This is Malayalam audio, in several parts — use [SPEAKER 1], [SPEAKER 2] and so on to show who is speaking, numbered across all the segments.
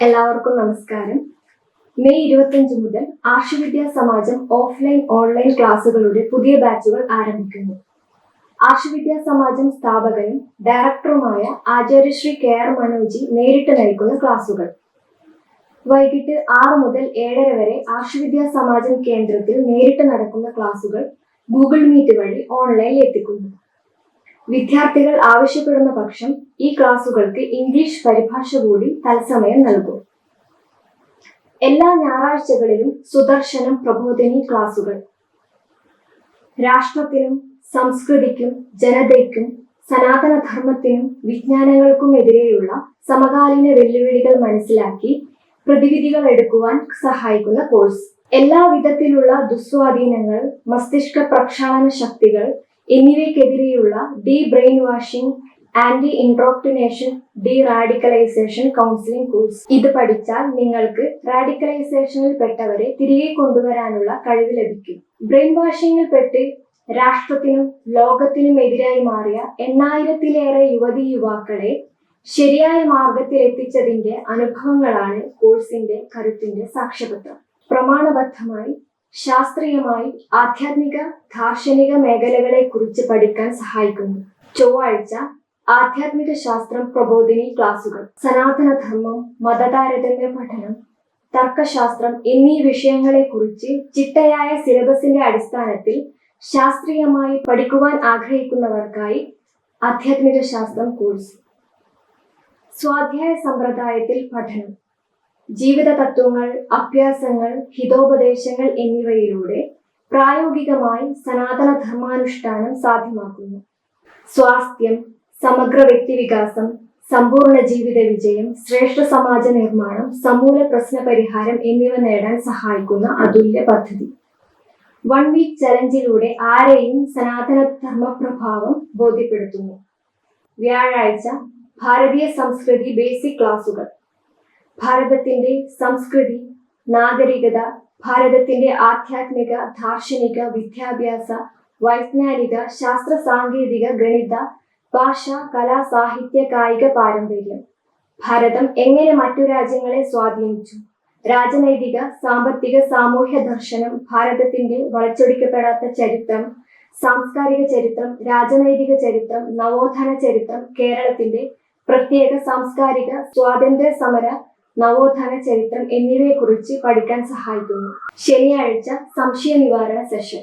[SPEAKER 1] എല്ലാവർക്കും നമസ്കാരം. മെയ് ഇരുപത്തിയഞ്ച് മുതൽ ആർഷവിദ്യാ സമാജം ഓഫ്ലൈൻ ഓൺലൈൻ ക്ലാസുകളുടെ പുതിയ ബാച്ചുകൾ ആരംഭിക്കുന്നു. ആർഷവിദ്യാ സമാജം സ്ഥാപകനും ഡയറക്ടറുമായ ആചാര്യശ്രീ കെ ആർ മനോജി നേരിട്ട് നയിക്കുന്ന ക്ലാസുകൾ വൈകിട്ട് ആറ് മുതൽ ഏഴര വരെ ആർഷവിദ്യാ സമാജം കേന്ദ്രത്തിൽ നേരിട്ട് നടക്കുന്ന ക്ലാസുകൾ ഗൂഗിൾ മീറ്റ് വഴി ഓൺലൈനിൽ എത്തിക്കുന്നു. വിദ്യാർത്ഥികൾ ആവശ്യപ്പെടുന്ന പക്ഷം ഈ ക്ലാസുകൾക്ക് ഇംഗ്ലീഷ് പരിഭാഷ കൂടി തത്സമയം നൽകും. എല്ലാ ഞായറാഴ്ചകളിലും സുദർശനം പ്രബോധിനി ക്ലാസുകൾ. രാഷ്ട്രത്തിനും സംസ്കൃതിക്കും ജനതയ്ക്കും സനാതനധർമ്മത്തിനും വിജ്ഞാനങ്ങൾക്കും വിജ്ഞാനങ്ങൾക്കുമെതിരെയുള്ള സമകാലീന വെല്ലുവിളികൾ മനസ്സിലാക്കി പ്രതിവിധികൾ എടുക്കുവാൻ സഹായിക്കുന്ന കോഴ്സ്. എല്ലാ വിധത്തിലുള്ള ദുസ്വാധീനങ്ങൾ മസ്തിഷ്ക പ്രക്ഷാളന ശക്തികൾ എന്നിവയ്ക്കെതിരെയുള്ള de brain washing anti indoctrination de radicalisation counselling course. ഇത് പഠിച്ചാൽ നിങ്ങൾക്ക് റാഡിക്കലൈസേഷനിൽ പെട്ടവരെ തിരികെ കൊണ്ടുവരാനുള്ള കഴിവ് ലഭിക്കും. ബ്രെയിൻ വാഷിംഗിൽ പെട്ട് രാഷ്ട്രത്തിനും ലോകത്തിനും എതിരായി മാറിയ എണ്ണായിരത്തിലേറെ യുവതി യുവാക്കളെ ശരിയായ മാർഗത്തിൽ എത്തിച്ചതിന്റെ അനുഭവങ്ങളാണ് കോഴ്സിന്റെ കരുത്തിന്റെ സാക്ഷ്യപത്രം. പ്രമാണബദ്ധമായി ശാസ്ത്രീയമായി ആധ്യാത്മിക ദാർശനിക മേഖലകളെ കുറിച്ച് പഠിക്കാൻ സഹായിക്കുന്നു. ചൊവ്വാഴ്ച ആധ്യാത്മിക ശാസ്ത്രം പ്രബോധിനി ക്ലാസുകൾ. സനാതനധർമ്മം മതതാരതമ്യ പഠനം തർക്കശാസ്ത്രം എന്നീ വിഷയങ്ങളെ കുറിച്ച് ചിട്ടയായ സിലബസിന്റെ അടിസ്ഥാനത്തിൽ ശാസ്ത്രീയമായി പഠിക്കുവാൻ ആഗ്രഹിക്കുന്നവർക്കായി ആധ്യാത്മിക ശാസ്ത്രം കോഴ്സ്. സ്വാധ്യായ സമ്പ്രദായത്തിൽ പഠനം. ജീവിത തത്വങ്ങൾ അഭ്യാസങ്ങൾ ഹിതോപദേശങ്ങൾ എന്നിവയിലൂടെ പ്രായോഗികമായി സനാതന ധർമാനുഷ്ഠാനം സാധ്യമാക്കുന്നു. സ്വാസ്ഥ്യം സമഗ്ര വ്യക്തിവികാസം സമ്പൂർണ ജീവിത വിജയം ശ്രേഷ്ഠ സമാജ നിർമ്മാണം സമൂല പ്രശ്ന പരിഹാരം എന്നിവ നേടാൻ സഹായിക്കുന്ന അതുല്യ പദ്ധതി. വൺ വീക്ക് ചലഞ്ചിലൂടെ ആരെയും സനാതന ധർമ്മപ്രഭാവം ബോധ്യപ്പെടുത്തുന്നു. വ്യാഴാഴ്ച ഭാരതീയ സംസ്കൃതി ബേസിക് ക്ലാസുകൾ. ഭാരതത്തിന്റെ സംസ്കൃതി നാഗരികത ഭാരതത്തിന്റെ ആധ്യാത്മിക ദാർശനിക വിദ്യാഭ്യാസ വൈജ്ഞാനിക ശാസ്ത്ര സാങ്കേതിക ഗണിത ഭാഷ കലാ സാഹിത്യ കായിക പാരമ്പര്യം. ഭാരതം എങ്ങനെ മറ്റു രാജ്യങ്ങളെ സ്വാധീനിച്ചു? രാജനൈതിക സാമ്പത്തിക സാമൂഹ്യ ദർശനം ഭാരതത്തിന്റെ വളച്ചൊടിക്കപ്പെടാത്ത ചരിത്രം സാംസ്കാരിക ചരിത്രം രാജനൈതിക ചരിത്രം നവോത്ഥാന ചരിത്രം കേരളത്തിന്റെ പ്രത്യേക സാംസ്കാരിക സ്വാതന്ത്ര്യ സമര നവോത്ഥാന ചരിത്രം എന്നിവയെക്കുറിച്ച് പഠിക്കാൻ സഹായിക്കുന്നു. ശനിയാഴ്ച സംശയ നിവാരണ സെഷൻ.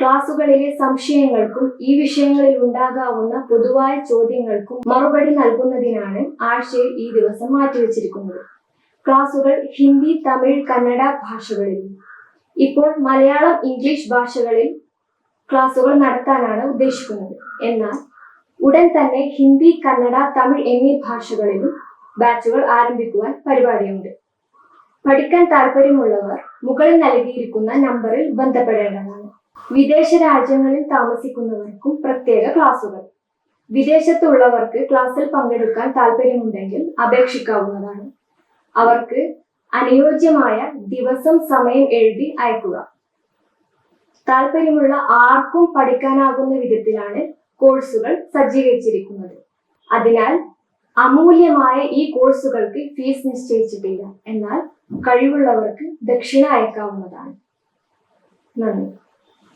[SPEAKER 1] ക്ലാസുകളിലെ സംശയങ്ങൾക്കും ഈ വിഷയങ്ങളിൽ ഉണ്ടാകാവുന്ന പൊതുവായ ചോദ്യങ്ങൾക്കും മറുപടി നൽകുന്നതിനാണ് ആഴ്ചയിൽ ഈ ദിവസം മാറ്റിവെച്ചിരിക്കുന്നത്. ക്ലാസുകൾ ഹിന്ദി തമിഴ് കന്നഡ ഭാഷകളിലും. ഇപ്പോൾ മലയാളം ഇംഗ്ലീഷ് ഭാഷകളിൽ ക്ലാസുകൾ നടത്താനാണ് ഉദ്ദേശിക്കുന്നത്. എന്നാൽ ഉടൻ തന്നെ ഹിന്ദി കന്നഡ തമിഴ് എന്നീ ഭാഷകളിലും ബാച്ചുകൾ ആരംഭിക്കുവാൻ പരിപാടിയുണ്ട്. പഠിക്കാൻ താല്പര്യമുള്ളവർ മുകളിൽ നൽകിയിരിക്കുന്ന നമ്പറിൽ ബന്ധപ്പെടേണ്ടതാണ്. വിദേശ രാജ്യങ്ങളിൽ താമസിക്കുന്നവർക്കും പ്രത്യേക ക്ലാസുകൾ. വിദേശത്തുള്ളവർക്ക് ക്ലാസ്സിൽ പങ്കെടുക്കാൻ താല്പര്യമുണ്ടെങ്കിൽ അപേക്ഷിക്കാവുന്നതാണ്. അവർക്ക് അനുയോജ്യമായ ദിവസം സമയം എഴുതി അയക്കുക. താല്പര്യമുള്ള ആർക്കും പഠിക്കാനാകുന്ന വിധത്തിലാണ് കോഴ്സുകൾ സജ്ജീകരിച്ചിരിക്കുന്നത്. അതിനാൽ അമൂല്യമായ ഈ കോഴ്സുകൾക്ക് ഫീസ് നിശ്ചയിച്ചിട്ടില്ല. എന്നാൽ കഴിവുള്ളവർക്ക് ദക്ഷിണ അയക്കാവുന്നതാണ്. നന്ദി.